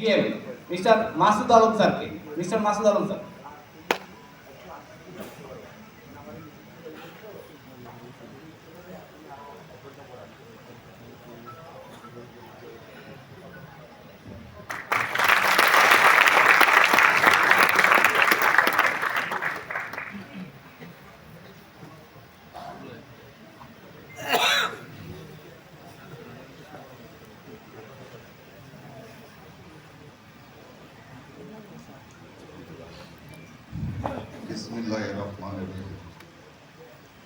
जी mister Masood आलम सारखे mister Masood आलम सारखे বিসমিল্লাহ রহমান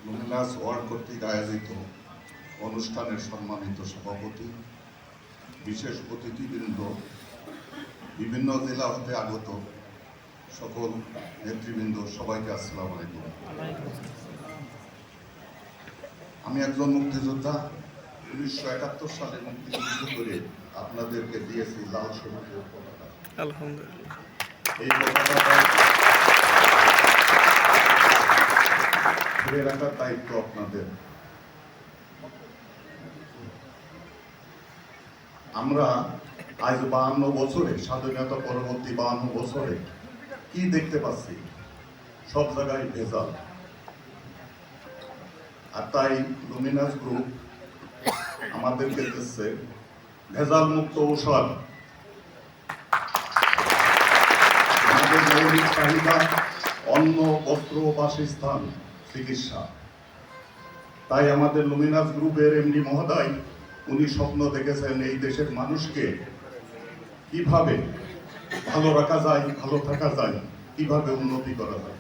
লুমিনাস ওয়ার্ল্ড কর্তৃক আয়োজিত অনুষ্ঠানের সম্মানিত সভাপতি বিশেষ অতিথিবৃন্দ বিভিন্ন জেলা হতে আগত সকল নেতৃবৃন্দ সবাইকে আসসালাম আলাইকুম। আমি একজন মুক্তিযোদ্ধা। উনিশশো একাত্তর সালে মুক্তিযুদ্ধ করে আপনাদেরকে দিয়েছি লাল সবুজের পতাকা। আলহামদুলিল্লাহ। এই পতাকাটা ধরে রাখার দায়িত্ব আপনাদের। আমরা আজ বাহান্ন বছরে, স্বাধীনতা পরবর্তী বাহান্ন বছরে কি দেখতে পাচ্ছি? সব জায়গায় ভেজাল। আর তাই লুমিনাস গ্রুপ আমাদেরকে দিচ্ছে ভেজাল মুক্ত ঔষধ অন্ন, বস্ত্র, বাসস্থান চিকিৎসা। তাই আমাদের লুমিনাস গ্রুপের এমডি মহোদয়, উনি স্বপ্ন দেখেছেন এই দেশের মানুষকে কীভাবে ভালো রাখা যায়, ভালো থাকা যায়, কীভাবে উন্নতি করা যায়।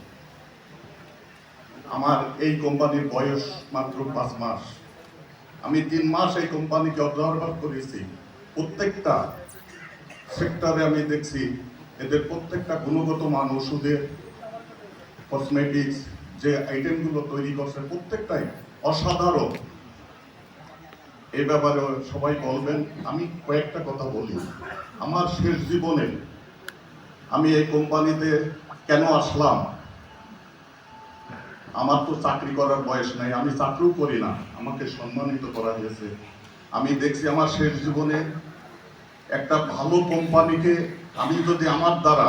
আমার এই কোম্পানির বয়স মাত্র পাঁচ মাস। আমি তিন মাস এই কোম্পানিকে অবজার্ভার করেছি। প্রত্যেকটা সেক্টরে আমি দেখছি, এদের প্রত্যেকটা গুণগত মান, ওষুধের কসমেটিক্স যে আইটেমগুলো তৈরি করছে প্রত্যেকটাই অসাধারণ। এ ব্যাপারে সবাই বলবেন, আমি কয়েকটা কথা বলি। আমার শেষ জীবনে আমি এই কোম্পানিতে কেন আসলাম? আমার তো চাকরি করার বয়স নাই, আমি চাকরিও করি না। আমাকে সম্মানিত করা হয়েছে। আমি দেখছি আমার শেষ জীবনে একটা ভালো কোম্পানিকে আমি যদি আমার দ্বারা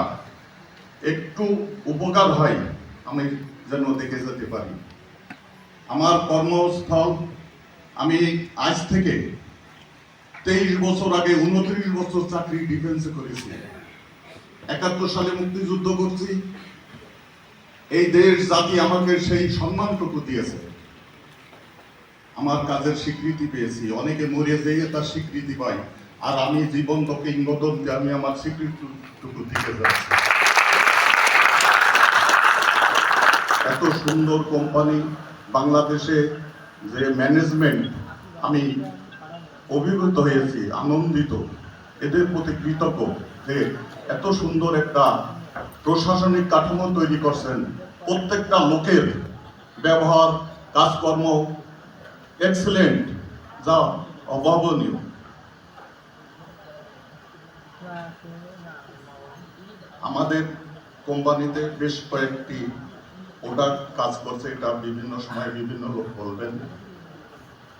একটু উপকার হয়, আমি যেন দেখে যেতে পারি। আমার কর্মস্থল, আমি আজ থেকে তেইশ বছর আগে উনত্রিশ বছর চাকরি ডিফেন্সে করেছি। একাত্তর সালে মুক্তিযুদ্ধ করছি। এই দেশ, জাতি আমাকে সেই সম্মানটুকু দিয়েছে। আমার কাজের স্বীকৃতি পেয়েছি। অনেকে মরে যেয়ে তার স্বীকৃতি পাই আর আমি জীবন্ত কিংবদন্তি, আমি আমার স্বীকৃতিটুকু দিতে যাচ্ছি। এত সুন্দর কোম্পানি বাংলাদেশে যে ম্যানেজমেন্ট আমি অভিভূত হয়েছি, আনন্দিত, এদের প্রতি কৃতজ্ঞ যে এত সুন্দর একটা প্রশাসনিক কাঠামো তৈরি করছেন। প্রত্যেকটা লোকের ব্যবহার, কাজকর্ম এক্সেলেন্ট যা অভাবনীয়। আমাদের কোম্পানিতে বেশ কয়েকটি প্রোডাক্ট কাজ করছে এটা বিভিন্ন সময় বিভিন্ন লোক বলবেন।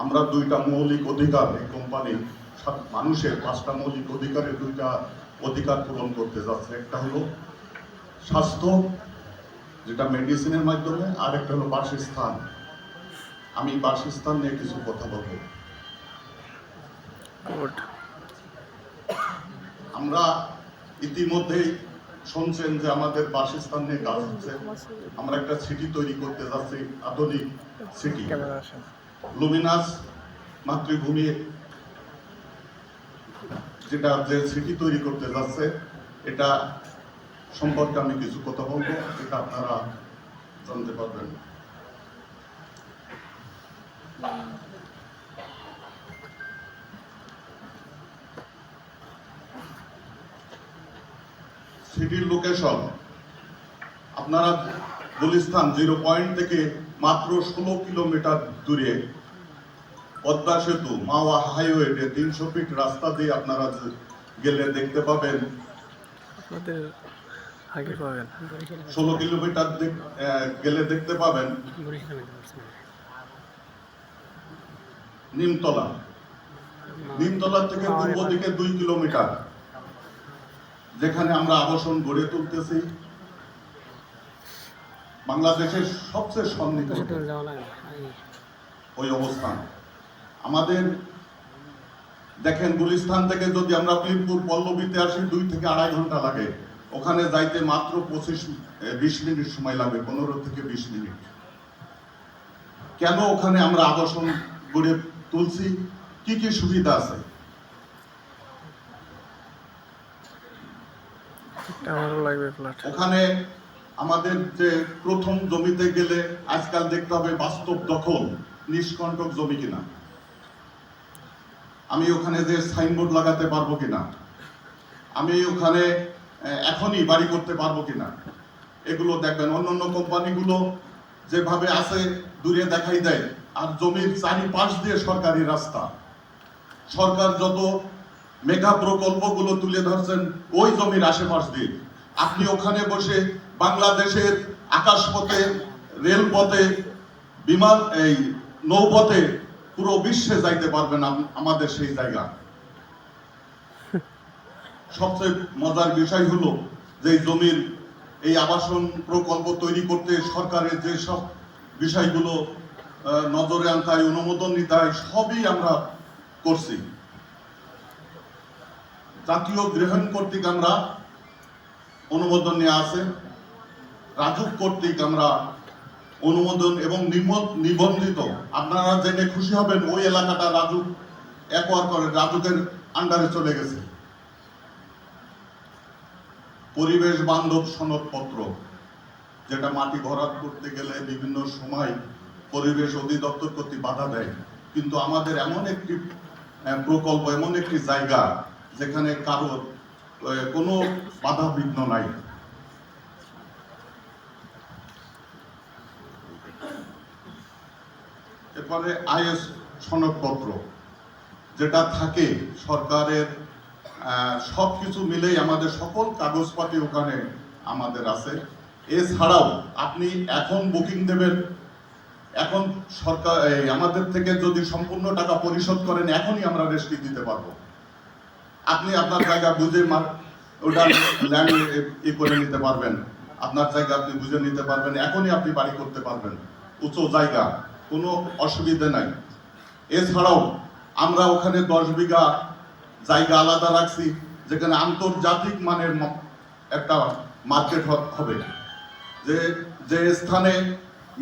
আমরা দুইটা মৌলিক অধিকার এই কোম্পানির মানুষের পাঁচটা মৌলিক অধিকারের দুইটা অধিকার পূরণ করতে যাচ্ছে। একটা হলো স্বাস্থ্য যেটা মেডিসিনের মাধ্যমে আর একটা হলো বাসস্থান। আমি বাসস্থান নিয়ে কিছু কথা বলব। আমরা ইতিমধ্যেই শুনছেন যে আমাদের বাসস্থান নিয়ে কাজ হচ্ছে। আমরা একটা সিটি তৈরি করতে যাচ্ছি আধুনিক সিটি লুমিনাস মাতৃভূমি যেটা যে সিটি তৈরি করতে যাচ্ছে এটা সম্পর্কে আমি কিছু কথা বলব এটা আপনারা জানতে পারবেন। সিটির লোকেশন আপনারা গুলিস্তান জিরো পয়েন্ট থেকে মাত্র ষোলো কিলোমিটার দূরে পদ্মা সেতু মাওয়া হাইওয়েতে তিনশো ফিট রাস্তা দিয়ে আপনারা গেলে দেখতে পাবেন। ষোলো কিলোমিটার গেলে দেখতে পাবেন। নিমতলা। নিমতলা থেকে পূর্ব দিকে দুই কিলোমিটার। যেখানে আমরা আবাসন গড়ে তুলতেছি বাংলাদেশের সবচেয়ে সন্নিকট ওই অবস্থান। আমাদের দেখেন গুলিস্তান থেকে যদি আমরা মিরপুর পল্লবীতে আসি দুই থেকে আড়াই ঘণ্টা লাগে। ওখানে যাইতে মাত্র পঁচিশ বিশ মিনিট সময় লাগবে পনেরো থেকে বিশ মিনিট। কেন ওখানে আমরা আবাসন গড়ে তুলছি? কি কি সুবিধা আছে? ওখানে আমাদের যে প্রথম জমিতে গেলে আজকাল দেখতে হবে বাস্তব দখল, নিষ্কণ্টক জমি কিনা। আমি ওখানে যে সাইনবোর্ড লাগাতে পারব কিনা? আমি ওখানে এখনই বাড়ি করতে পারব কিনা? এগুলো দেখবেন। অন্যান্য কোম্পানিগুলো যেভাবে আছে, দূরে দেখাই দেয়। আর জমির চারিপাশ দিয়ে সরকারি রাস্তা। সরকার যত মেগা প্রকল্পগুলো তুলে ধরছেন ওই জমির আশেপাশ দিয়ে। আপনি ওখানে বসে বাংলাদেশের আকাশপথে, রেলপথে, বিমান, এই নৌপথে পুরো বিশ্বে যাইতে পারবেন আম- আমাদের সেই জায়গা। সবচেয়ে মজার বিষয় হলো যে জমির এই আবাসন প্রকল্প তৈরি করতে সরকারের যে সব বিষয়গুলো নজরে আনতে হয়, অনুমোদন নিতে হয়, সবই আমরা করছি। জাতীয় গ্রহণ কর্তৃক আমরা অনুমোদন নিয়ে আছে রাজুক কর্তৃক আমরা অনুমোদন এবং নিবন্ধিত। আপনারা জেনে খুশি হবেন, ওই এলাকাটা রাজুক একোয়ার করে রাজুকের আন্ডারে চলে গেছে। পরিবেশ বান্ধব সনদপত্র, যেটা মাটি ভরাট করতে গেলে বিভিন্ন সময় পরিবেশ অধিদপ্তর কর্তৃক বাধা দেয়। কিন্তু আমাদের এমন একটি প্রকল্প, এমন একটি জায়গা যেখানে আহ, কোনো বাধা বিঘ্ন নাই। এরপরে আইএস সনদপত্র যেটা থাকে সরকারের সব কিছু মিলেই আমাদের সকল কাগজপাতি ওখানে আমাদের আছে। এছাড়াও আপনি এখন বুকিং দেবেন এখন সরকার আমাদের থেকে যদি সম্পূর্ণ টাকা পরিশোধ করেন এখনই আমরা রেস্টি দিতে পারব। আপনি আপনার জায়গা বুঝে ওটা ল্যান্ড ই করে নিতে পারবেন। আপনার জায়গা আপনি বুঝে নিতে পারবেন, এখনই আপনি বাড়ি করতে পারবেন। উঁচু জায়গা, কোনো অসুবিধে নাই। এছাড়াও আমরা ওখানে দশ বিঘা জায়গা আলাদা রাখছি, যেখানে আন্তর্জাতিক মানের একটা মার্কেট হবে। যে যে স্থানে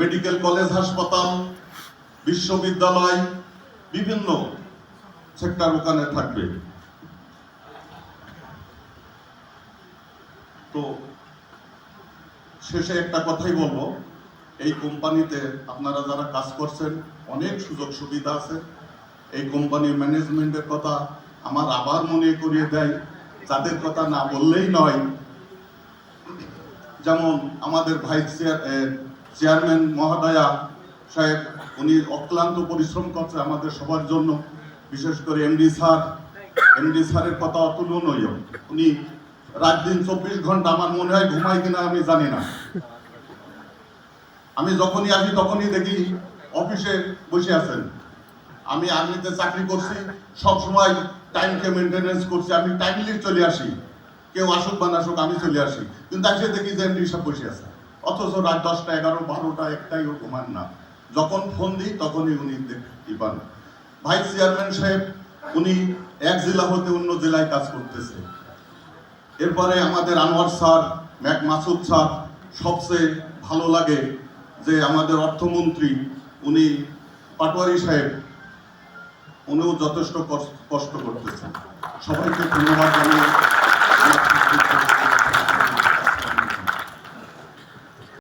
মেডিকেল কলেজ হাসপাতাল, বিশ্ববিদ্যালয়, বিভিন্ন সেক্টর ওখানে থাকবে। তো শেষে একটা কথাই বলব, এই কোম্পানিতে আপনারা যারা কাজ করছেন, অনেক সুযোগ সুবিধা আছে। এই কোম্পানির ম্যানেজমেন্টের কথা আমার আবার মনে করিয়ে দেয়, যাদের কথা না বললেই নয়। যেমন আমাদের ভাইস চেয়ারম্যান মহাদয়া সাহেব, উনি অক্লান্ত পরিশ্রম করছে আমাদের সবার জন্য, বিশেষ করে এমডি স্যার। এমডি স্যারের কথা অতুলনীয়। উনি রাত দিন চব্বিশ ঘণ্টা আমার মনে হয় ঘুমায় কিনা আমি জানি না। আমি যখনই আসি তখনই দেখি অফিসে বসে আছেন। আমি আর্মিতে চাকরি করছি, সব সময় টাইমকে মেনটেনেন্স করছি, আমি টাইমলি চলে আসি। কেউ আসুক বা না আসুক, আমি চলে আসি। কিন্তু আজকে দেখি যে এমডি সব বসে আছে। অথচ রাত দশটা, এগারো, বারোটা একটাই ও ঘুমান না। যখন ফোন দিই তখনই উনি দেখতে পান। ভাইস চেয়ারম্যান সাহেব, উনি এক জেলা হতে অন্য জেলায় কাজ করতেছে। এরপরে আমাদের Anwar sir, Mac Masud sir, সবচেয়ে ভালো লাগে যে আমাদের অর্থমন্ত্রী, উনি পাটোয়ারি সাহেব, উনিও যথেষ্ট কষ্ট- করতেছেন। সবাইকে ধন্যবাদ জানিয়ে